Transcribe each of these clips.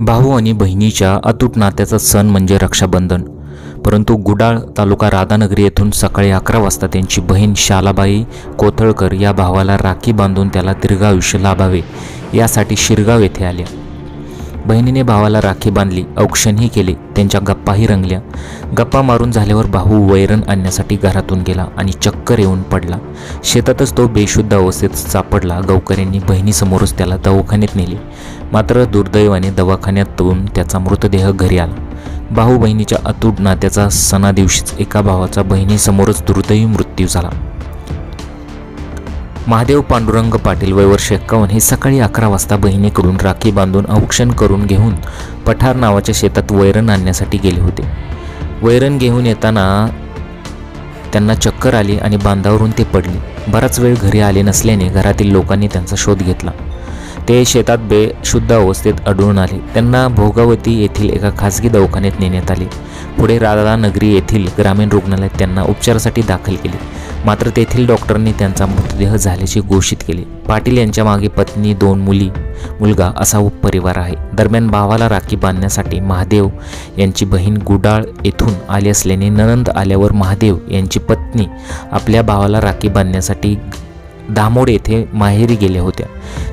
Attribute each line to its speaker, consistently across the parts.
Speaker 1: भाऊ आणि बहिणीच्या अतूट नात्याचा सण म्हणजे रक्षाबंधन. परंतु गुडाळ तालुका राधानगरी येथून सकाळी अकरा वाजता त्यांची बहीण शालाबाई कोथळकर या भावाला राखी बांधून त्याला दीर्घायुष्य लाभावे. यासाठी शिरगाव येथे आल्या. बहिणीने भावाला राखी बांधली औक्षणही केले त्यांच्या गप्पाही रंगल्या. गप्पा मारून झाल्यावर भाऊ वैरण आणण्यासाठी घरातून गेला आणि चक्कर येऊन पडला. शेतातच तो बेशुद्ध अवस्थेत सापडला. गावकऱ्यांनी बहिणीसमोरच त्याला दवाखान्यात नेले. मात्र दुर्दैवाने दवाखान्यातून त्याचा मृतदेह घरी आला. भाऊ बहिणीच्या अतूट नात्याचा सणादिवशीच एका भावाचा बहिणीसमोरच दुर्दैवी मृत्यू झाला. महादेव पांडुरंग पाटील वय वर्ष एक्कावन्न हे सकाळी अकरा वाजता बहिणीकडून राखी बांधून औक्षण करून घेऊन पठार नावाच्या शेतात वैरण आणण्यासाठी गेले होते. वैरण घेऊन येताना त्यांना चक्कर आली आणि बांधावरून ते पडले. बराच वेळ घरी आले नसल्याने घरातील लोकांनी त्यांचा शोध घेतला. ते शेतात बेशुद्ध अवस्थेत आढळून आले. त्यांना भोगावती येथील एका खासगी दवाखान्यात नेण्यात आले. पुढे राधानगरी येथील ग्रामीण रुग्णालयात त्यांना उपचारासाठी दाखल केले. मात्र तेथील डॉक्टरांनी त्यांचा मृतदेह झाल्याचे घोषित केले. पाटील यांच्या मागे पत्नी दोन मुली मुलगा असा उपपरिवार आहे. दरम्यान भावाला राखी बांधण्यासाठी महादेव यांची बहीण गुडाळ येथून आली असल्याने ननंद आल्यावर महादेव यांची पत्नी आपल्या भावाला राखी बांधण्यासाठी दामोड येथे माहेरी गेल्या होत्या.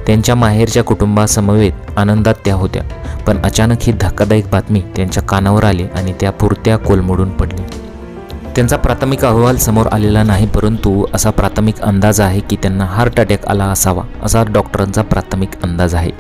Speaker 1: त्यांच्या माहेरच्या कुटुंबासमवेत आनंदात त्या होत्या. पण अचानक ही धक्कादायक बातमी त्यांच्या कानावर आली आणि त्या पुरत्या कोलमडून पडली त्यांचा प्राथमिक अहवाल समोर आलेला नाही परंतु असा प्राथमिक अंदाज आहे की त्यांना हार्ट अटॅक आला असावा असा डॉक्टरांचा प्राथमिक अंदाज आहे.